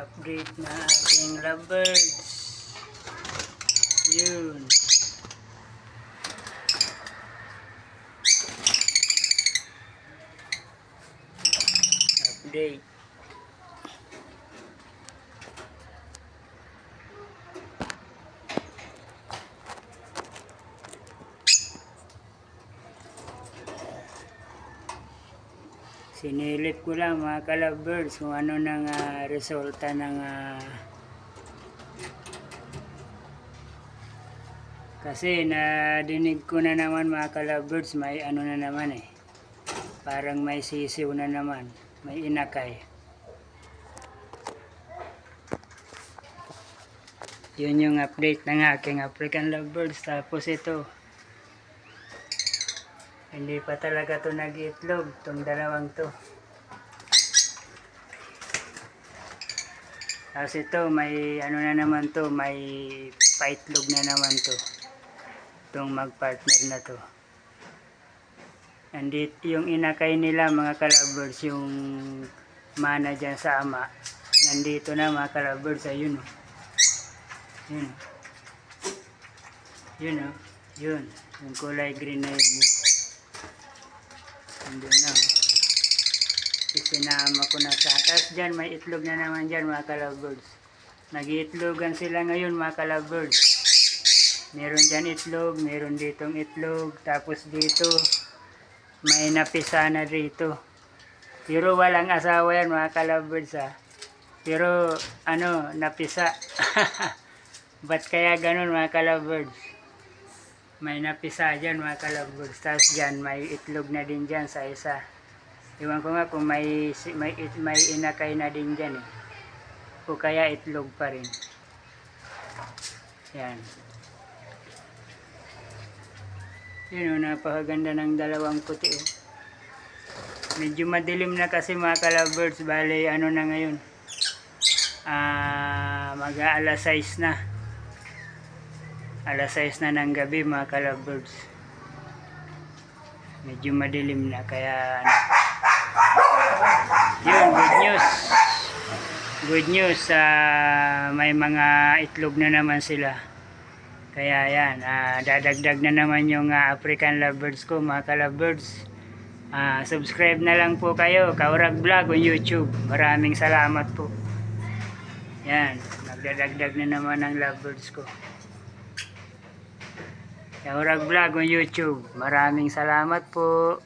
update na ating lovebirds. Yun. Update. Sinilip ko lang mga ka-lovebirds kung ano nang ah, resulta ng ah, kasi nadinig ko na naman mga ka-lovebirds may ano na naman eh. Parang may sisiw na naman may inakay. Yun yung update ng aking African lovebirds. Tapos ito hindi pa talaga to nag-itlog, tong dalawang to. Tapos ito, may ano na naman to, may paitlog na naman to. Itong mag-partner na to. Andit, yung inakay nila mga kalabers, yung mana dyan sa ama. Nandito na mga kalabers, ayun o. Yun o. Yun o. Yun. Yung kulay green na yun. yun. Andun na. Isinama ko na sa Tapos dyan, may itlog na naman dyan mga kalabirds. Nag-iitlogan sila ngayon mga kalabirds. Meron dyan itlog, meron ditong itlog. Tapos dito, may napisa na dito. Pero walang asawa yan mga kalabirds ha. Pero ano, napisa. Ba't kaya ganun mga kalabirds? May napisa dyan mga kalabos. Tapos dyan, may itlog na din dyan sa isa. Iwan ko nga kung may, may, may inakay na din dyan eh. O kaya itlog pa rin. Yan. Yun o, napakaganda ng dalawang puti oh. Medyo madilim na kasi mga kalabirds. Bale, ano na ngayon. Ah, mag-aalas 6 na alas 6 na ng gabi mga kalabirds. Medyo madilim na kaya ano. yun good news. Good news ah, may mga itlog na naman sila. Kaya yan ah, dadagdag na naman yung ah, African lovebirds ko mga kalabirds. Ah, subscribe na lang po kayo Kaurag Vlog on YouTube. Maraming salamat po. Yan nagdadagdag na naman ang lovebirds ko Kaurag Vlog on YouTube. Maraming salamat po.